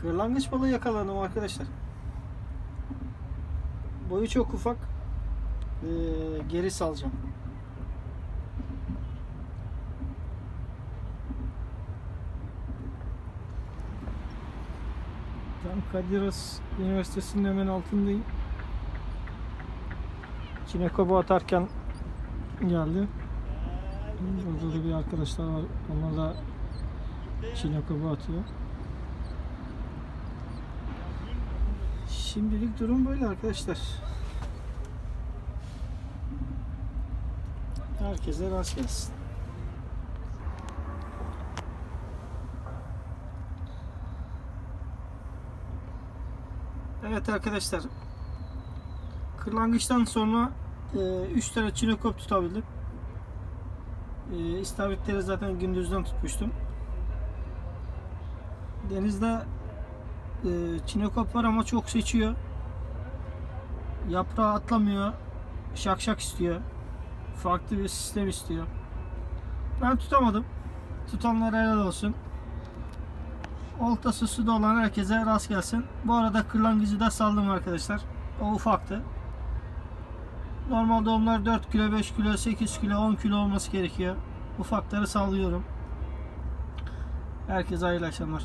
Kırlangıç balığı yakaladım arkadaşlar. Boyu çok ufak. Ee, geri salacağım. Tam Kadir Has Üniversitesi'nin hemen altındayım. Çinekobu atarken geldi. Burada da bir arkadaşlar var. Onlar da Çinekobu atıyor. Şimdilik durum böyle arkadaşlar. Herkese rast gelsin. Evet arkadaşlar. Kırlangıçtan sonra 3 tane çinekop tutabildim. E, istavritleri zaten gündüzden tutmuştum. Denizde e, çinekop var ama çok seçiyor. Yaprağı atlamıyor. Şak şak istiyor. Farklı bir sistem istiyor. Ben tutamadım. Tutanlara helal olsun. Oltası suda olan herkese rast gelsin. Bu arada kırlangıcı da saldım arkadaşlar. O ufaktı. Normalde onlar 4 kilo, 5 kilo, 8 kilo, 10 kilo olması gerekiyor. Ufakları sallıyorum. Herkese hayırlı akşamlar.